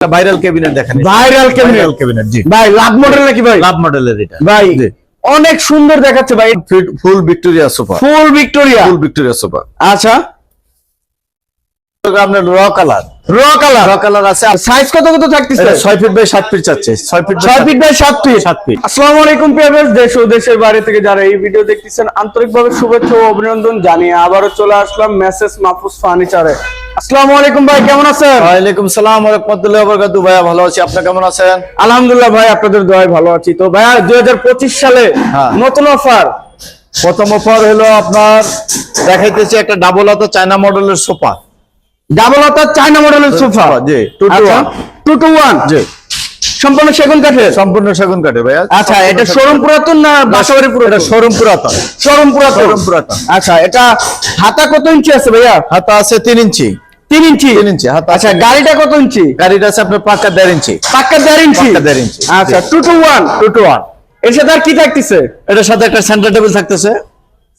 Viral cabinet দেখেন viral cabinet cabinet জি। ভাই লাভ মডেল নাকি ভাই? লাভ মডেলের এটা। ভাই অনেক সুন্দর দেখাচ্ছে ভাই। Full Victoria sofa full Victoria full Victoria sofa আচ্ছা। আপনার র কালার র কালার র কালার আছে। সাইজ কত কত থাকতেছে? এটা ছয় ফিট বাই ফিট চাচ্ছে। ফিট বাই সাত ফিট সাত ফিট আসসালামু আলাইকুম প্রিয়াবেশ দেশ ও দেশের বাইরে থেকে যারা এই ভিডিও দেখতেছেন আন্তরিকভাবে শুভেচ্ছা ও অভিনন্দন জানিয়ে আবারও চলে আসলাম মেসেজ মাহফুজ ফার্নিচারে আসসালামু আলাইকুম ভাই কেমন আছেন? সালাম রহমতুল্লাহ ভালো আছি আপনি কেমন আছেন? আলহামদুলিল্লাহ ভাই আপনাদের দোয়ায় ভালো আছি। তো ভাইয়া দুই হাজার পঁচিশ সালে হ্যাঁ। নতুন অফার। প্রথম অফার হলো আপনার দেখাইতেছি একটা ডাবল হাতা চায়না মডেলের সোফা। ডাবল হাতার চায়না মডেলের সোফা জি, two to one। Two two one জি। সম্পূর্ণ সেগুন কাঠের? সম্পূর্ণ সেগুন কাঠে ভাইয়া। আচ্ছা এটা শোরুম পুরাতন না বাসাবাড়ি এটা পুরাতন? শোরুম পুরাতন। শোরুম পুরাতন? শোরুম পুরাতন। আচ্ছা এটা হাতা কত ইঞ্চি আছে ভাইয়া? হাতা আছে তিন ইঞ্চি। তিন ইঞ্চি? তিন ইঞ্চি হাতা আচ্ছা গাড়িটা কত ইঞ্চি? গাড়িটা আছে আপনার পাক্কা দেড় ইঞ্চি। পাক্কা দেড় ইঞ্চি? পাক্কা ইঞ্চি। আচ্ছা। Two two one two two ওয়ানের সাথে আর কি থাকতেছে? এটার সাথে একটা সেন্টার টেবিল থাকতেছে।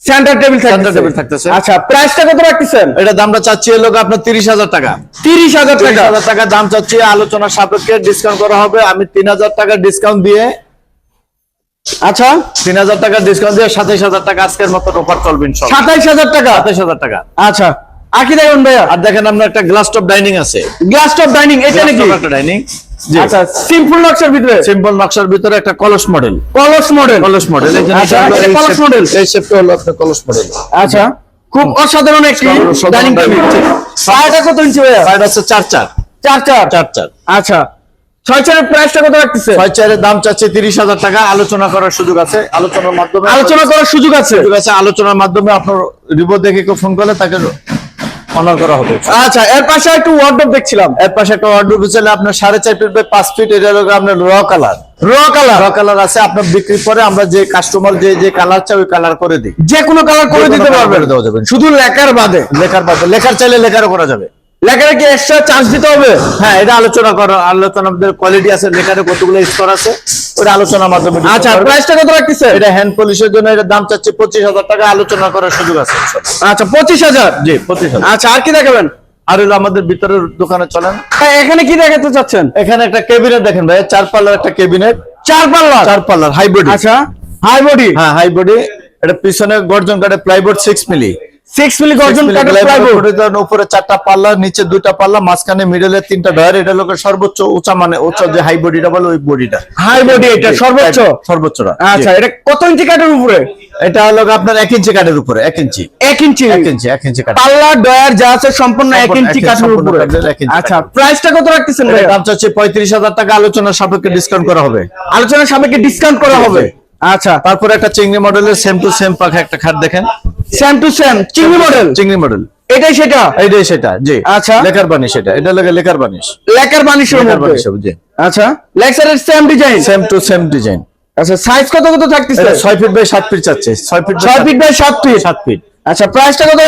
সেন্টার টেবিল Center table থাকতেছে। আচ্ছা প্রাইসটা কত রাখতেছেন? এটা দামটা চাচ্ছি হলো আপনার তিরিশ হাজার টাকা। তিরিশ হাজার তিরিশ টাকা হাজার টাকা দাম চাচ্ছি আলোচনার সাপেক্ষে ডিসকাউন্ট করা হবে। আমি তিন হাজার টাকা ডিসকাউন্ট দিয়ে আচ্ছা। তিন হাজার টাকা ডিসকাউন্ট দিয়ে সাতাইশ হাজার টাকা আজকের মতো অফার চলবে সাতাইশ হাজার টাকা? সাতাইশ হাজার টাকা। আচ্ছা। আর কি দেখবেন ভাইয়া? আর দেখেন আপনার একটা গ্লাস টপ ডাইনিং আছে। গ্লাস টপ ডাইনিং এটা নাকি? একটা ডাইনিং আচ্ছা সিম্পল নকশার ভিতরে? সিম্পল নকশার ভিতরে একটা কলস মডেল কলস মডেল কলস মডেল আচ্ছা, এটা কলস model? এই শেপটা হলো আপনার কলস মডেল আচ্ছা খুব অসাধারণ একটি ডাইনিং টেবিল dining কত ইঞ্চি ভাইয়া? সাইড আছে চার চার। চার চার? চার চার। আচ্ছা ছয় চারের প্রাইসটা কত রাখতেছে? ছয় চারের দাম চাচ্ছে তিরিশ হাজার টাকা। আলোচনা করার সুযোগ আছে। আলোচনার মাধ্যমে আলোচনা করার সুযোগ আছে? সুযোগ আছে। আলোচনার মাধ্যমে আপনার রিপোর্ট দেখে কেউ ফোন করলে তাকে অনার করা হবে। আচ্ছা এর পাশে একটু ওয়ার্ডরোব দেখছিলাম। এর পাশে একটা ওয়ার্ডরোব বিচলে আপনার সাড়ে চার ফিট বাই পাঁচ ফিট এটা হলো আপনার র কালার র কালার র কালার আছে আপনার বিক্রি করে আমরা যে কাস্টমার যে যে কালার চাই ওই কালার করে দিই। যে কোনো কালার করে দিতে পারবেন। দেওয়া যাবে। শুধু লেখার বাদে। লেখার বাদে। লেখার চাইলে লেখারও করা যাবে। লেখার কি এক্সট্রা চার্জ দিতে হবে? হ্যাঁ এটা আলোচনা করো আলোচনা কোয়ালিটি আছে লেখারে কতগুলো স্তর আছে ওটা আলোচনার মাধ্যমে আচ্ছা। প্রাইসটা কত রাখতেছে এটা হ্যান্ড পলিশের জন্য এটা দাম চাচ্ছে পঁচিশ হাজার টাকা আলোচনা করার সুযোগ আছে আচ্ছা পঁচিশ হাজার? জি পঁচিশ হাজার। আচ্ছা আর কি দেখাবেন? আর হলো আমাদের ভিতরের দোকানে চলেন। হ্যাঁ, এখানে কি দেখাতে চাচ্ছেন? এখানে একটা কেবিনেট দেখেন ভাই চার পাল্লার একটা কেবিনেট চার পাল্লা চার পাল্লার হাইব্রিড আচ্ছা হাই বডি হ্যাঁ হাই বডি এটা পিছনে গর্জন কাটে plyboard six milli six milli গর্জন কাঠের প্লাইবোর্ড উপরে চারটা পাল্লা নিচে দুইটা পাল্লা মাঝখানে মিডলে তিনটা ডয়ার এটা লোকের সর্বোচ্চ উঁচা মানে উঁচা যে হাই বডিটা বলে ওই বডিটা হাই বডি এটা সর্বোচ্চ? সর্বোচ্চটা আচ্ছা এটা কত ইঞ্চি কাঠের উপরে? এটা হলো আপনার ইঞ্চি কাঠের উপরে এক ইঞ্চি। ইঞ্চি? ইঞ্চি ইঞ্চি কাঠ পাল্লা ডয়ার যা আছে সম্পূর্ণ ইঞ্চি কাঠের উপরে। আচ্ছা প্রাইসটা কত রাখতেছেন দাম চাচ্ছে টাকা আলোচনার সাপেক্ষে ডিসকাউন্ট করা হবে। আলোচনা সাপেক্ষে ডিসকাউন্ট করা হবে। আচ্ছা। তারপরে একটা চিংড়ি মডেলের সেম টু সেম পাখা একটা খাট দেখেন। সেম টু সেম চিংড়ি মডেল চিংড়ি মডেল এটাই সেটা? এটাই সেটা জি। আচ্ছা। লেখার বানিশ সেটা এটা লাগে লেখার বানিশ লেকার বানিশের লেখার মধ্যে? জি। আচ্ছা। লেক্সারের same design same to same design আচ্ছা সাইজ কত কত থাকতেছে? এটা ছয় ফিট বাই 7 ফিট চাচ্ছে। 6 ফিট ছয় ফিট বাই 7 ফিট 7 ফিট আচ্ছা প্রাইসটা কত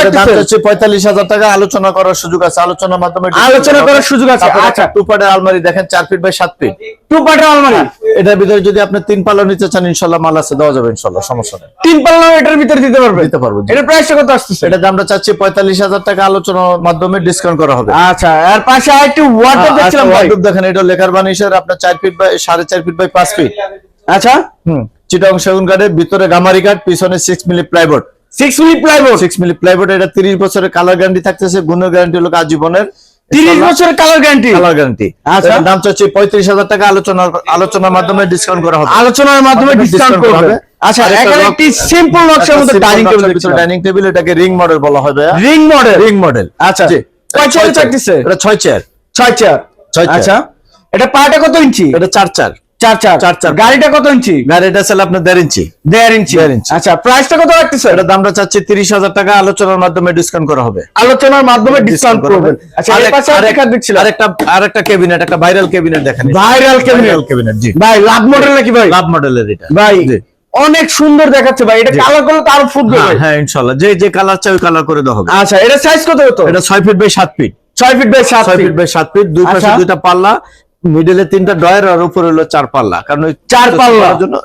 হচ্ছে পঁয়তাল্লিশ হাজার টাকা। আলোচনা করার সুযোগ আছে। আলোচনার মাধ্যমে আলোচনা করার সুযোগ আছে, আচ্ছা। টু পার্টের আলমারি দেখেন চার ফিট বাই সাত ফিট টু পার্টের আলমারি? এটার ভিতরে যদি আপনি তিন পাল্লা নিতে চান ইনশাল্লাহ মাল আছে দেওয়া যাবে ইনশাল্লাহ সমস্যা নেই। তিন পাল্লা এটার ভিতরে দিতে পারবে? দিতে পারব, জি। এটার প্রাইসটা কত আসতেছে? এটা দামটা চাচ্ছি পঁয়তাল্লিশ হাজার টাকা। আলোচনার মাধ্যমে ডিসকাউন্ট করা হবে। আচ্ছা এর পাশে আরেকটু ওয়াটার দেখছিলাম ভাই। ওয়ার্ডরোব দেখেন এটা লেখার বানিশের আপনার চার ফিট বাই সাড়ে চার ফিট বাই পাঁচ ফিট আচ্ছা। হুম চিটাং সেগুন কাঠের ভিতরে গামারি কাঠ পিছনে six milli plyboard plyboard six milli plyboard এটা তিরিশ বছরের কালার গ্যারান্টি থাকতেছে গুণের গ্যারান্টি হলো আজীবনের তিরিশ বছরের কালার গ্যারান্টি কালার গ্যারান্টি আচ্ছা। দাম চাচ্ছি টাকা আলোচনার আলোচনার মাধ্যমে ডিসকাউন্ট করা হবে। আলোচনার মাধ্যমে ডিসকাউন্ট করবে। আচ্ছা এখানে একটি সিম্পল নকশার মধ্যে ডাইনিং টেবিল ডাইনিং টেবিল এটাকে রিং মডেল বলা হয় রিং মডেল রিং মডেল আচ্ছা। জি। কয় চেয়ারে থাকতেছে এটা ছয় চেয়ার ছয় চেয়ার ছয় চেয়ার। আচ্ছা। এটা পাটা কত ইঞ্চি? এটা চার চার। চার চার। চার চার। গাড়িটা কত ইঞ্চি? গাড়িটা ছিল আপনার দেড় ইঞ্চি। দেড় ইঞ্চি। দেড় ইঞ্চি। আচ্ছা প্রাইসটা কত রাখতেছে এটা দামটা চাচ্ছি তিরিশ হাজার টাকা আলোচনার মাধ্যমে ডিসকাউন্ট করা হবে। আলোচনার মাধ্যমে ডিসকাউন্ট করবেন। আচ্ছা আরেকটা আরেকটা আরেকটা ক্যাবিনেট একটা ভাইরাল ক্যাবিনেট দেখেন। ভাইরাল ক্যাবিনেট ক্যাবিনেট জি। ভাই লাভ মডেল নাকি ভাই? লাভ মডেলের এটা। ভাই অনেক সুন্দর দেখাচ্ছে ভাই। এটা কালার করলে তো আরও ফুটবে হ্যাঁ হ্যাঁ ইনশাল্লাহ। যে যে কালার চাই ওই কালার করে দেওয়া হবে। আচ্ছা এটা সাইজ কত হতো? এটা ছয় ফিট বাই সাত ফিট ছয় ফিট বাই সাত ফিট বাই সাত ফিট দুই পাশে আচ্ছা। দুইটা পাল্লা। মিডলে তিনটা ডয়ার আর উপরে হলো চার পাল্লা। কারণ ওই চার পাল্লা? জন্য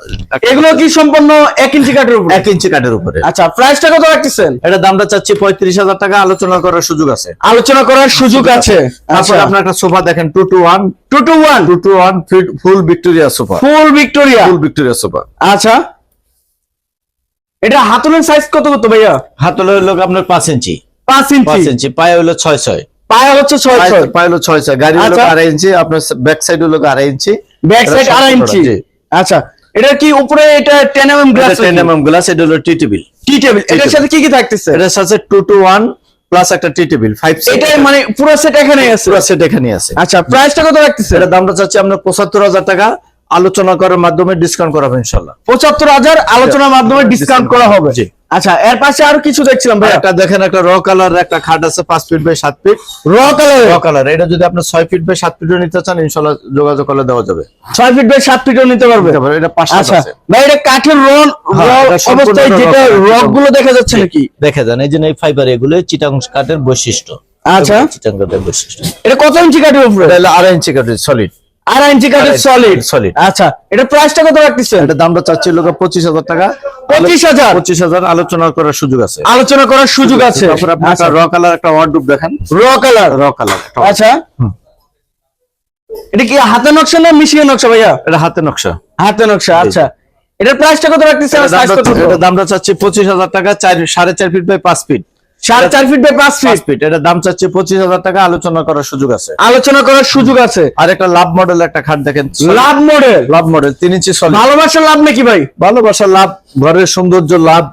এগুলো কি সম্পূর্ণ এক ইঞ্চি কাঠের উপর? এক ইঞ্চি কাঠের উপরে। আচ্ছা প্রাইসটা কত রাখতেছেন? এটা দামটা চাচ্ছি পঁয়ত্রিশ হাজার টাকা আলোচনা করার সুযোগ আছে। আলোচনা করার সুযোগ আছে। তারপর আচ্ছা। আপনার একটা সোফা দেখেন two two one two two one two two one full Victoria sofa. Full Victoria full Victoria sofa. আচ্ছা। এটা হাতুলের সাইজ কত কত ভাইয়া? হাতলের হলো আপনার পাঁচ ইঞ্চি। পাঁচ ইঞ্চি। পাঁচ ইঞ্চি ইঞ্চি পায়ে হলো ছয় ছয়। পায়ে হচ্ছে ছয় পায়ে ছয়। পায়ে হলো ছয় ছয় গাড়ি হলো আচ্ছা। ইঞ্চি আপনার ব্যাক সাইড হলো ইঞ্চি। ব্যাক সাইড এটা ইঞ্চি। আচ্ছা এটা কি উপরে এটা ten M M glass ten M M glass এটা হলো টি টেবিল টি টেবিল এটার সাথে কি কি থাকতেছে? এটার সাথে টু টু ওয়ান প্লাস একটা টি টেবিল ফাইভ এটাই মানে পুরো সেট এখানে আছে। পুরো সেট এখানে আছে। আচ্ছা প্রাইসটা কত রাখতেছে? এটার দামটা চাচ্ছি আপনার পঁচাত্তর হাজার টাকা। আলোচনা করার মাধ্যমে ডিসকাউন্ট করাবো ইনশাল্লাহ পঁচাত্তর হাজার আলোচনার মাধ্যমে ডিসকাউন্ট করা হবে। আচ্ছা এর পাশে আরও কিছু দেখছিলাম ভাই একটা দেখেন একটা র কালার একটা খাট আছে পাঁচ ফিট বাই সাত ফিট র কালার র কালার এটা যদি আপনি ছয় ফিট বাই সাত ফিটও নিতে চান ইনশাল্লাহ যোগাযোগ করলে দেওয়া যাবে। ছয় ফিট বাই সাত ফিটও নিতে পারবে? এটা আচ্ছা ভাই এটা কাঠের হ্যাঁ, অবস্থায় রক যেটা। রকগুলো দেখা যাচ্ছে নাকি? দেখা যান এই যে এই ফাইবার এগুলো চিটাং কাঠের বৈশিষ্ট্য। আচ্ছা। চিটাং কাঠের বৈশিষ্ট্য। এটা কত ইঞ্চি কাঠের উপরে? আড়াই ইঞ্চি কাঠের সলিড আড়াই ইঞ্চি কাঠের আড়াই- সলিড আচ্ছা এটা প্রাইসটা কত রাখতেছেন? এটা দামটা চাচ্ছি লোক পঁচিশ হাজার টাকা। পঁচিশ হাজার? পঁচিশ হাজার আলোচনা করার সুযোগ আছে। আলোচনা করার সুযোগ আছে। তারপর আপনি আচ্ছা। র কালার একটা ওয়ার্ডরোব দেখেন। র কালার র কালার আচ্ছা। এটা কি হাতে নকশা না মিশিয়ে নকশা ভাইয়া? এটা হাতে নকশা। হাতে নকশা আচ্ছা। এটার প্রাইসটা কত রাখতেছেন? এটা সাইজ দামটা- কত দামটা চাচ্ছি পঁচিশ হাজার টাকা চার সাড়ে চার ফিট বাই পাঁচ ফিট সাড়ে চার ফিট বাই পাঁচ পাঁচ ফিট ফিট এটা দাম চাচ্ছি পঁচিশ হাজার টাকা আলোচনা করার সুযোগ আছে। আলোচনা করার সুযোগ আছে। আর একটা লাভ মডেল একটা খাট দেখেন লাভ মডেল লাভ মডেল তিন ইঞ্চি সলিড ভালোবাসার লাভ নাকি ভাই? ভালোবাসা লাভ ঘরের সৌন্দর্য লাভ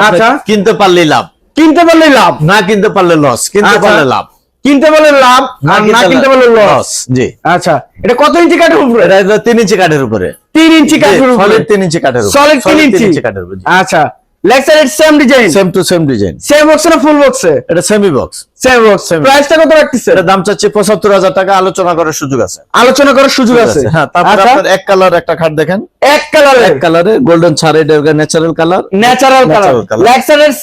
আচ্ছা। কিনতে পারলেই লাভ। কিনতে পারলে লাভ। না কিনতে পারলে লস কিনতে আচ্ছা। পারলে লাভ। কিনতে পারলে লাভ আর না কিনতে পারলে লস জি। আচ্ছা এটা কত ইঞ্চি কাঠের উপরে? এটা ইঞ্চি কাঠের উপরে। তিন ইঞ্চি কাঠের উপরে। সলিড ইঞ্চি কাঠের উপরে। সলিড তিন ইঞ্চি কাঠের উপরে আচ্ছা। Leg side same design same to same design same বক্সে না ফুল বক্সে এটা সেমি বক্স সেম বক্স প্রাইসটা কত রাখতেছে এটা দাম চাচ্ছি পঁচাত্তর হাজার টাকা আলোচনা করার সুযোগ আছে। আলোচনা করার সুযোগ আছে। হ্যাঁ তারপর আচ্ছা, আপনার এক কালার একটা খাট দেখেন। এক এক কালারে গোল্ডেন ছাড় এটা natural colour natural colour.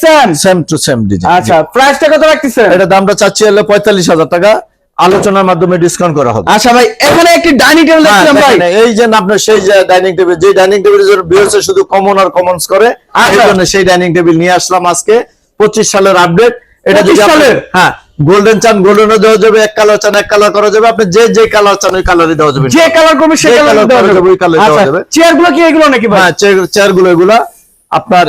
Same same to same design আচ্ছা প্রাইসটা কত রাখতেছে এটা দামটা চাচ্ছি হলো পঁয়তাল্লিশ হাজার টাকা। আলোচনার মাধ্যমে ডিসকাউন্ট করা হবে। আচ্ছা ভাই এখানে একটি ডাইনিং টেবিল দেখছিলাম ভাই। এই যে আপনার সেই ডাইনিং টেবিল যে ডাইনিং টেবিল ভিউয়ার্স শুধু কমন আর কমনস করে এই আচ্ছা। জন্য সেই ডাইনিং টেবিল নিয়ে আসলাম আজকে। পঁচিশ সালের আপডেট এটা যদি 25? হ্যাঁ গোল্ডেন চান গোল্ডেনও দেওয়া যাবে এক কালার চান এক কালার করা যাবে। আপনি যে যে কালার চান ওই কালারই দেওয়া যাবে। যে কালার করবে সে যে কালার দেওয়া যাবে। ওই colour দেওয়া আচ্ছা যাবে। চেয়ারগুলো কি এগুলো নাকি ভাই? হ্যাঁ চেয়ারগুলো এগুলা। আপনার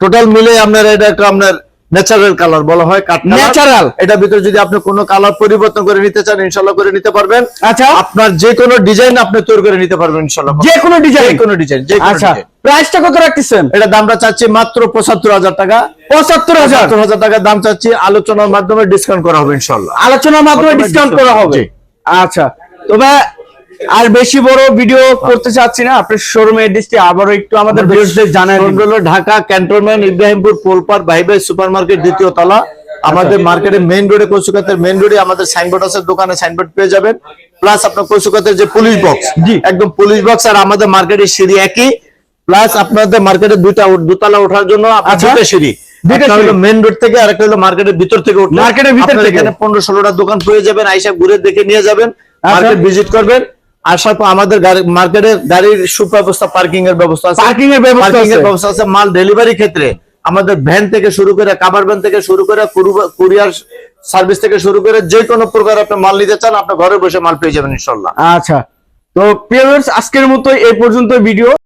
টোটাল মিলে আপনার এটা একটা আপনার ন্যাচারাল কালার বলা হয় কাঠ Natural? এটার ভিতরে যদি আপনি কোনো কালার পরিবর্তন করে নিতে চান ইনশাল্লাহ করে নিতে পারবেন। আচ্ছা। আপনার যে কোনো ডিজাইন আপনি তৈরি করে নিতে পারবেন ইনশাল্লাহ যে কোনো ডিজাইন যে কোনো ডিজাইন যে কোনো আচ্ছা। প্রাইসটা কত রাখতেছেন? এটা দামটা চাচ্ছি মাত্র পঁচাত্তর হাজার টাকা। পঁচাত্তর হাজার? পঁচাত্তর হাজার টাকা দাম চাচ্ছি। আলোচনার মাধ্যমে ডিসকাউন্ট করা হবে ইনশাল্লাহ আলোচনার মাধ্যমে ডিসকাউন্ট করা হবে। আচ্ছা। তবে আর বেশি বড় ভিডিও করতে চাচ্ছি না আপনার শোরুমে এড্রেসটি আবারও একটু আমাদের ভিউয়ারদের জানাই। হলো ঢাকা ক্যান্টনমেন্ট ইব্রাহিমপুর পোলপার ভাই ভাই সুপার মার্কেট দ্বিতীয় তলা আমাদের মার্কেটে মেইন রোডে কচুকাতের মেইন রোডে আমাদের সাইনবোর্ড আছে দোকানে সাইনবোর্ড পেয়ে যাবেন প্লাস আপনার কচুকাতের যে পুলিশ বক্স জি। একদম পুলিশ বক্স আর আমাদের মার্কেটের সিঁড়ি একই প্লাস আপনাদের মার্কেটে দুইটা দুতলা ওঠার জন্য আচ্ছা। সিঁড়ি হলো মেইন রোড থেকে আর একটা হলো মার্কেটের ভিতর থেকে মার্কেটের ভিতর থেকে। এখানে পনেরো ষোলোটা দোকান পেয়ে যাবেন আইসা ঘুরে দেখে নিয়ে যাবেন আচ্ছা। মার্কেট ভিজিট করবেন আসার পর আমাদের মার্কেটে গাড়ির সুব্যবস্থা পার্কিং এর ব্যবস্থা আছে। পার্কিং এর আছে। ব্যবস্থা আছে মাল ডেলিভারি ক্ষেত্রে। আমাদের ভ্যান থেকে শুরু করে কাভার ভ্যান থেকে শুরু করে কুরিয়ার সার্ভিস থেকে শুরু করে যে কোনো প্রকার আপনি মাল নিতে চান আপনি ঘরে বসে মাল পেয়ে যাবেন ইনশাল্লাহ। আচ্ছা। তো প্রিয় আজকের মতো এই পর্যন্ত ভিডিও